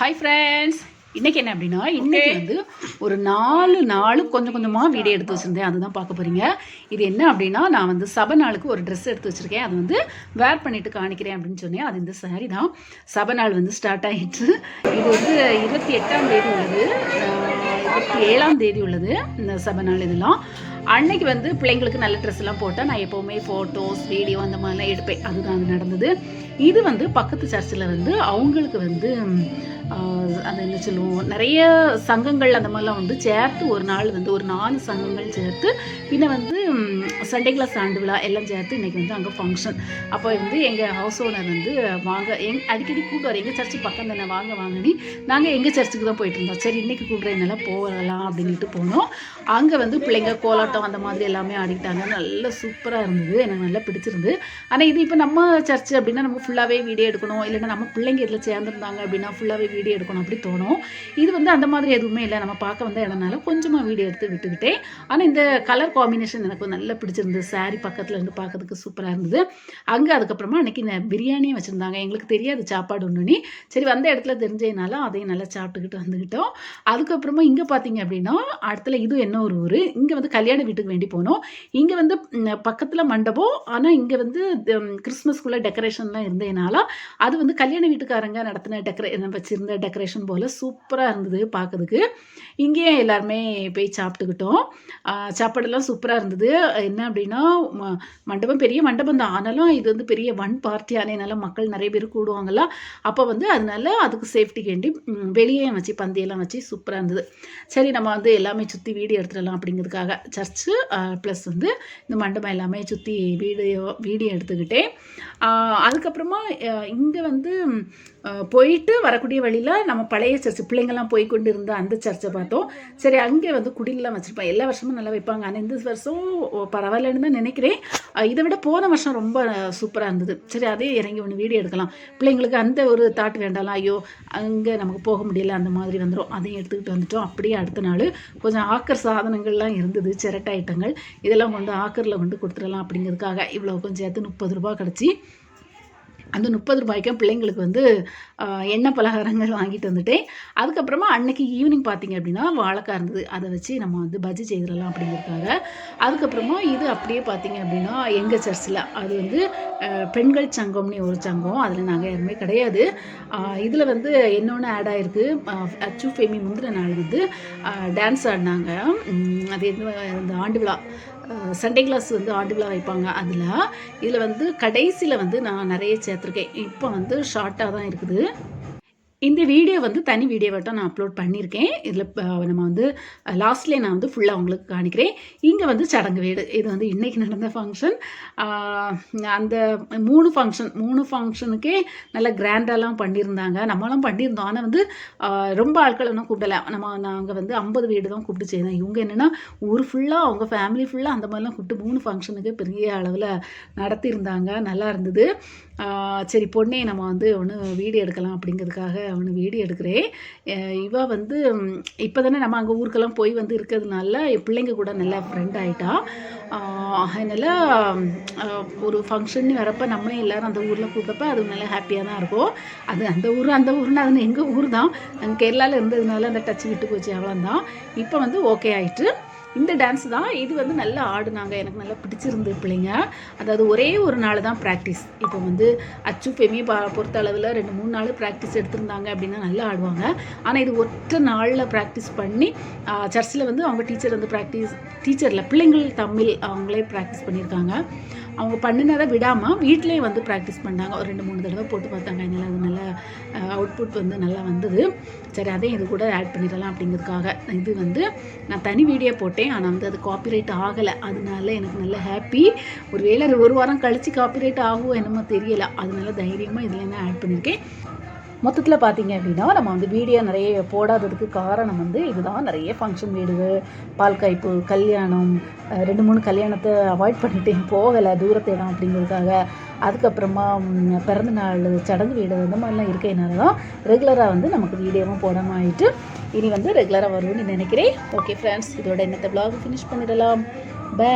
Hi friends இன்னைக்கு என்ன அப்படின்னா இன்னைக்கு வந்து ஒரு நாலு நாள் கொஞ்சம் கொஞ்சமாக வீடியோ எடுத்து வச்சுருந்தேன். அதுதான் பார்க்க போகிறீங்க இது என்ன அப்படின்னா நான் வந்து சபை நாளுக்கு ஒரு ட்ரெஸ் எடுத்து வச்சுருக்கேன். அது வந்து வேர் பண்ணிட்டு காணிக்கிறேன் அப்படின்னு சொன்னேன். அது இந்த saree தான். சபை நாள் வந்து ஸ்டார்ட் ஆகிட்டு இது வந்து இருபத்தி எட்டாம் தேதி உள்ளது. இருபத்தி ஏழாம் தேதி உள்ளது இந்த சபை நாள் இதெல்லாம். அன்னைக்கு வந்து பிள்ளைங்களுக்கு நல்ல ட்ரெஸ் எல்லாம் போட்டால் நான் எப்போவுமே ஃபோட்டோஸ் வீடியோ அந்த மாதிரிலாம் எடுப்பேன். அதுதான் அது நடந்தது. இது வந்து பக்கத்து சர்ச்சில் வந்து அவங்களுக்கு வந்து அந்த என்ன சொல்லுவோம் நிறைய சங்கங்கள் அந்த மாதிரிலாம் வந்து சேர்த்து ஒரு நாள் வந்து ஒரு நாலு சங்கங்கள் சேர்த்து பின்ன வந்து சண்டே கிளாஸ் ஆண்டு விழா எல்லாம் சேர்த்து இன்றைக்கி வந்து அங்கே ஃபங்க்ஷன் அப்போ வந்து எங்கள் ஹவுஸ் ஓனர் வந்து வாங்க எங் அடிக்கடி கூப்பிடுவார். எங்கள் சர்ச்சு பக்கம் தானே வாங்க வாங்கி நாங்கள் எங்கள் சர்ச்சுக்கு தான் போயிட்டு இருந்தோம். சரி இன்னைக்கு கூப்பிட்றதுனால போகலாம் அப்படின்ட்டு போனோம். அங்கே வந்து பிள்ளைங்க கோலாட்டம் அந்த மாதிரி எல்லாமே ஆடிக்கிட்டாங்க. நல்ல சூப்பராக இருந்தது. எனக்கு நல்லா பிடிச்சிருந்து ஆனால் இது இப்போ நம்ம சர்ச் அப்படின்னா நம்ம ஃபுல்லாகவே வீடியோ எடுக்கணும். இல்லைன்னா நம்ம பிள்ளைங்க இதில் சேர்ந்துருந்தாங்க அப்படின்னா ஃபுல்லாகவே வீடியோ எடுக்கணும் அப்படி தோணும். இது வந்து அந்த மாதிரி எதுவுமே இல்லை. நம்ம பார்க்க வந்த இடம்னால கொஞ்சமாக வீடியோ எடுத்து விட்டுக்கிட்டேன். ஆனால் இந்த கலர் காம்பினேஷன் எனக்கு நல்லா பிடிச்சிருந்தது. saree பக்கத்தில் இருந்து பார்க்கறதுக்கு சூப்பராக இருந்தது. அங்கே அதுக்கப்புறமா அன்றைக்கி பிரியாணியும் வச்சுருந்தாங்க. எங்களுக்கு தெரியாது சாப்பாடு ஒன்றுனி சரி வந்த இடத்துல தெரிஞ்சதுனால அதையும் நல்லா சாப்பிட்டுக்கிட்டு வந்துக்கிட்டோம். அதுக்கப்புறமா இங்கே பார்த்தீங்க அப்படின்னா அடுத்துல இது என்ன ஒரு ஊர்? இங்கே வந்து கல்யாண வீட்டுக்கு வேண்டி போனோம். இங்கே வந்து பக்கத்தில் மண்டபம். ஆனால் இங்கே வந்து கிறிஸ்மஸ்க்குள்ளே கிறிஸ்மஸ்க்குள்ள டெக்கரேஷன்லாம் இருந்ததுனால அது வந்து கல்யாண வீட்டுக்காரங்க நடத்தின டெக்கரே வச்சுருந்த டெக்கரேஷன் போல் சூப்பராக இருந்தது பார்க்கறதுக்கு இங்கேயே எல்லாருமே போய் சாப்பிட்டுக்கிட்டோம். சாப்பாடெல்லாம் சூப்பராக இருந்தது. என்ன அப்படின்னா ம- மண்டபம் பெரிய மண்டபம் தான். ஆனாலும் இது வந்து பெரிய ஒன் பார்ட்டி ஆனதுனால மக்கள் நிறைய பேர் கூடுவாங்கல்ல. அப்போ வந்து அதனால அதுக்கு சேஃப்டி வேண்டி வெளியே வச்சு பந்தியெல்லாம் வச்சு சூப்பராக இருந்தது. சரி நம்ம வந்து எல்லாமே சுற்றி வீடியோ எடுத்துடலாம் அப்படிங்கிறதுக்காக சர்ச்சு ப்ளஸ் வந்து இந்த மண்டபம் எல்லாமே சுற்றி வீடியோ வீடியோ எடுத்துக்கிட்டேன். அதுக்கப்புறம் அதுக்கப்புறமா இங்கே வந்து போயிட்டு வரக்கூடிய வழியில் நம்ம பழைய சர்ச்சு பிள்ளைங்கள்லாம் போய் கொண்டு இருந்த அந்த சர்ச்சை பார்த்தோம். சரி அங்கே வந்து குடிலெலாம் வச்சுருப்பாங்க. எல்லா வருஷமும் நல்லா வைப்பாங்க. ஆனால் இந்த வருஷம் ஓ, பரவாயில்லன்னு தான் நினைக்கிறேன். இதை விட போன வருஷம் ரொம்ப சூப்பராக இருந்தது. சரி அதே இறங்கி ஒன்று வீடியோ எடுக்கலாம். பிள்ளைங்களுக்கு அந்த ஒரு தாட் வேண்டாம் ஐயோ அங்கே நமக்கு போக முடியல அந்த மாதிரி வந்துடும் அதையும் எடுத்துக்கிட்டு வந்துட்டோம். அப்படியே அடுத்த நாள் கொஞ்சம் ஆக்கர் சாதனங்கள்லாம் இருந்தது. சிரட்டை ஐட்டங்கள். இதெல்லாம் கொண்டு ஆக்கரில் கொண்டு கொடுத்துடலாம் அப்படிங்கிறதுக்காக இவ்வளோ கொஞ்சம் சேர்த்து முப்பது ரூபா கிடச்சி அந்த முப்பது ரூபாய்க்கும் பிள்ளைங்களுக்கு வந்து எண்ணெய் பலகாரங்கள் வாங்கிட்டு வந்துட்டேன். அதுக்கப்புறமா அன்னைக்கு ஈவினிங் பார்த்தீங்க அப்படின்னா வாழைக்காய் இருந்தது. அதை வச்சு நம்ம வந்து பஜ்ஜி செய்திடலாம் அப்படிங்கிறதுக்காக. அதுக்கப்புறமா இது அப்படியே பார்த்தீங்க அப்படின்னா எங்கள் சர்ச்சில் அது வந்து பெண்கள் சங்கம்னு ஒரு சங்கம். அதில் நாங்கள் யாருமே கிடையாது. இதில் வந்து என்னொன்று ஆட் ஆகிருக்கு அச்சு ஃபேமி முந்தின நாள் வந்து டான்ஸ் ஆடினாங்க. அது எந்த இந்த ஆண்டு விழா. சண்டே கிளாஸ் வந்து ஆண்டு விழா வைப்பாங்க. அதில் இதில் வந்து கடைசியில் வந்து நான் நிறைய எடுத்திருக்கேன். இப்போ வந்து ஷார்ட்டாக தான் இருக்குது. இந்த வீடியோ வந்து தனி வீடியோவாட்டம் நான் அப்லோட் பண்ணியிருக்கேன். இதில் நம்ம வந்து லாஸ்ட்லேயே நான் வந்து ஃபுல்லாக உங்களுக்கு காணிக்கிறேன் இங்கே வந்து சடங்கு வீடு இது வந்து இன்றைக்கி நடந்த ஃபங்க்ஷன் அந்த மூணு ஃபங்க்ஷன் மூணு ஃபங்க்ஷனுக்கே நல்லா கிராண்டாலாம் பண்ணியிருந்தாங்க. நம்மளும் பண்ணியிருந்தோம். ஆனால் வந்து ரொம்ப ஆட்கள் ஒன்றும் கூப்பிடல. நம்ம நாங்கள் வந்து ஐம்பது வீடு தான் கூப்பிட்டு செய்தோம். இவங்க என்னென்னா ஊர் ஃபுல்லாக அவங்க ஃபேமிலி ஃபுல்லாக அந்த மாதிரிலாம் கூப்பிட்டு மூணு ஃபங்க்ஷனுக்கு பெரிய அளவில் நடத்தியிருந்தாங்க. நல்லா இருந்தது. சரி பொண்ணே நம்ம வந்து ஒன்று வீடியோ எடுக்கலாம் அப்படிங்கிறதுக்காக அவனை வீடியோ எடுக்கிறேன். அஹ் இவ வந்து இப்போ தானே நம்ம அங்கே ஊருக்கெல்லாம் போய் வந்து இருக்கிறதுனால என் பிள்ளைங்க கூட நல்லா ஃப்ரெண்ட் ஆகிட்டா அதனால் ஒரு ஃபங்க்ஷன் வரப்போ நம்மளே எல்லாரும் அந்த ஊரில் கூப்பிட்டப்ப அது நல்லா ஹாப்பியாக தான் இருக்கும். அது அந்த ஊர் அந்த ஊர்னு அது எங்கள் ஊர் தான் நாங்கள் கேரளாவில் இருந்ததுனால அந்த டச் விட்டு போச்சு அவ்வளோதான் இப்போ வந்து ஓகே ஆயிட்டு இந்த டான்ஸ் தான் இது வந்து நல்லா ஆடுனாங்க. எனக்கு நல்லா பிடிச்சிருந்து பிள்ளைங்க. அதாவது ஒரே ஒரு நாள் தான் ப்ராக்டிஸ் இப்போ வந்து அச்சு ஃபெமி பா பொறுத்த அளவில் ரெண்டு மூணு நாள் ப்ராக்டிஸ் எடுத்திருந்தாங்க அப்படின்னா நல்லா ஆடுவாங்க. ஆனால் இது ஒற்றை நாளில் ப்ராக்டிஸ் பண்ணி சர்ச்சில் வந்து அவங்க டீச்சர் வந்து ப்ராக்டிஸ் டீச்சரில் பிள்ளைங்கள் தமிழ் அவங்களே ப்ராக்டிஸ் பண்ணியிருக்காங்க. அவங்க பண்ணினதை விடாமல் வீட்டிலே வந்து ப்ராக்டிஸ் பண்ணாங்க. ஒரு ரெண்டு மூணு தடவை போட்டு பார்த்தாங்க. அதனால் அது நல்ல அவுட்புட் வந்து நல்லா வந்தது. சரி அதையும் இது கூட ஆட் பண்ணிடலாம் அப்படிங்கிறதுக்காக. இது வந்து நான் தனி வீடியோ போட்டேன். ஆனால் வந்து அது காப்பிரைட் ஆகலை. அதனால எனக்கு நல்ல ஹாப்பி ஒரு வேளை ஒரு வாரம் கழித்து காப்பிரைட் ஆகும் என்னமோ தெரியலை. அதனால தைரியமாக இதில் என்ன ஆட் பண்ணியிருக்கேன் மொத்தத்தில் பார்த்தீங்க அப்படின்னா நம்ம வந்து வீடியோ நிறைய போடாததுக்கு காரணம் வந்து இதுதான். நிறைய ஃபங்க்ஷன் வீடு பால் காய்ப்பு கல்யாணம் ரெண்டு மூணு கல்யாணத்தை அவாய்ட் பண்ணிட்டேன் போகலை தூரத்து இடம் அப்படிங்கிறதுக்காக. அதுக்கப்புறமா பிறந்தநாள் பிறந்த நாள் சடங்கு வீடு இந்த மாதிரிலாம் இருக்கிறதுனால தான் ரெகுலராக வந்து நமக்கு வீடியோவும் போடாமல் ஆகிட்டு இனி வந்து ரெகுலராக வரும்னு நினைக்கிறேன். ஓகே ஃப்ரெண்ட்ஸ் இதோட என்னத்தை பிளாக் ஃபினிஷ் பண்ணிடலாம். பை